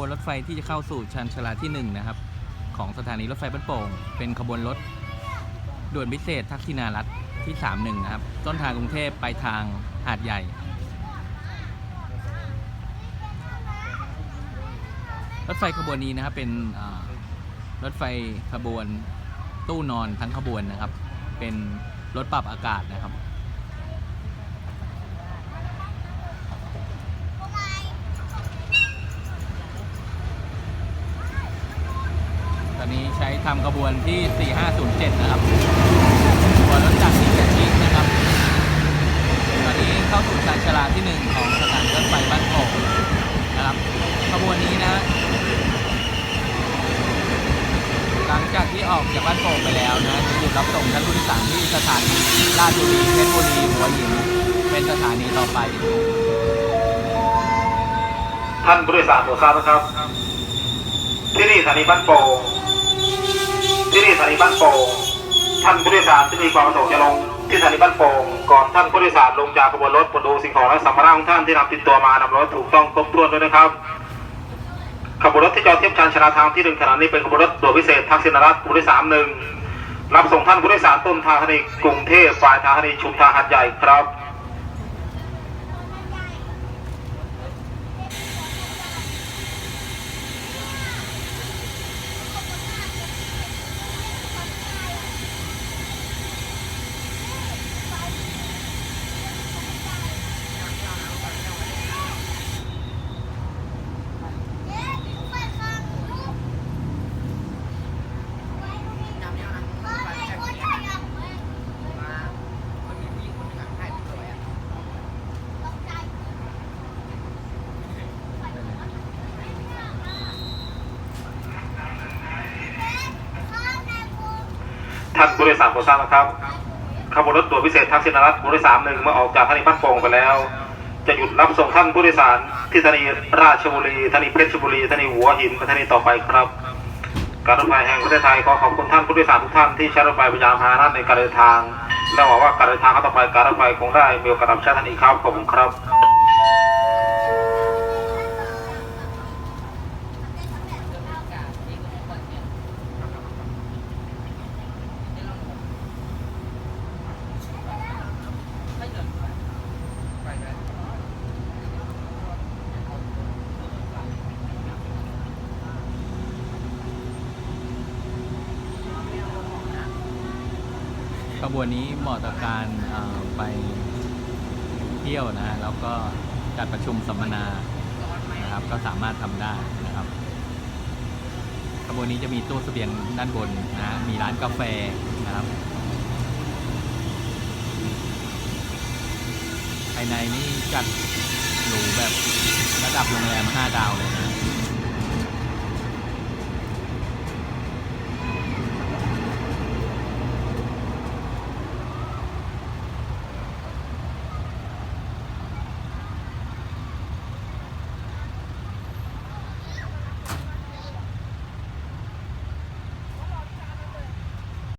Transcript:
วนรถไฟที่จะเข้าสู่ชานชาลาที่1นะครับของสถานีรถไฟบ้านโป่ง เป็นขบวนรถด่วนพิเศษทักษิณารัตที่ 31 นะครับ ต้นทางกรุงเทพไปลายทางหาดใหญ่ รถไฟขบวนนี้นะครับเป็นรถไฟขบวนตู้นอนทั้งขบวนนะครับ เป็นรถปรับอากาศนะครับ ตอนนี้ ใช้ทำกระบวนที่ 4507 นะครับขบวนรถจักรที่เจ็ดินะครับ ตอนนี้เข้าสู่ชานชาลาที่ 1 ของสถานีรถไฟบ้านโป่งนะครับขบวนนี้นะ หลังจากที่ออกจากบ้านโป่งไปแล้วนะจะหยุดรับส่งท่านผู้โดยสารที่สถานีราชบุรีเพชรบุรีหัวหินเป็นสถานีต่อไป ท่านผู้โดยสารโปรดทราบนะครับ ที่นี่สถานีบ้านโป่ง ที่นี่สถานีบ้านโป่งท่านผู้โดยสารที่มีความประสงค์จะลงที่สถานีบ้านโป่งก่อนท่านผู้โดยสารลงจากขบวนรถโปรดดูสิ่งของและสัมภาระของท่านที่นำติดตัวมานำรถถูกต้องครบถ้วนด้วยนะครับขบวนรถที่จอดเทียบชานชาลาทางที่หนึ่งขณะนี้เป็นขบวนรถด่วนพิเศษทักษิณรัตน์ผู้โดยสารหนึ่งรับส่งท่านผู้โดยสารต้นทางธานีกรุงเทพปลายทางธานีชุมทางหัดใหญ่ครับ ท่านผู้โดยสารโปรดทราบนะครับขบวนรถด่วนพิเศษทักษิณรัตน์ผู้โดยสารหนึ่งเมื่อออกจากสถานีบ้านโป่งไปแล้ว จะหยุดรับส่งท่านผู้โดยสารที่สถานีราชบุรีสถานีเพชรบุรีสถานีหัวหินและสถานีต่อไปครับ การรถไฟแห่งประเทศไทยขอขอบคุณท่านผู้โดยสารทุกท่านที่ใช้รถไฟเป็นยานพาหนะในการเดินทางและหวังว่าการเดินทางครั้งต่อไปการรถไฟคงได้มีโอกาสรับใช้ท่านอีกครับขอบคุณครับ ขบวนนี้เหมาะต่อการไปเที่ยวนะฮะแล้วก็จัดประชุมสัมมนานะครับก็สามารถทำได้นะครับขบวนนี้จะมีตู้เสบียงด้านบนนะฮะมีร้านกาแฟนะครับ ภายในนี่จัดหรูแบบระดับโรงแรม 5 ดาวเลยนะ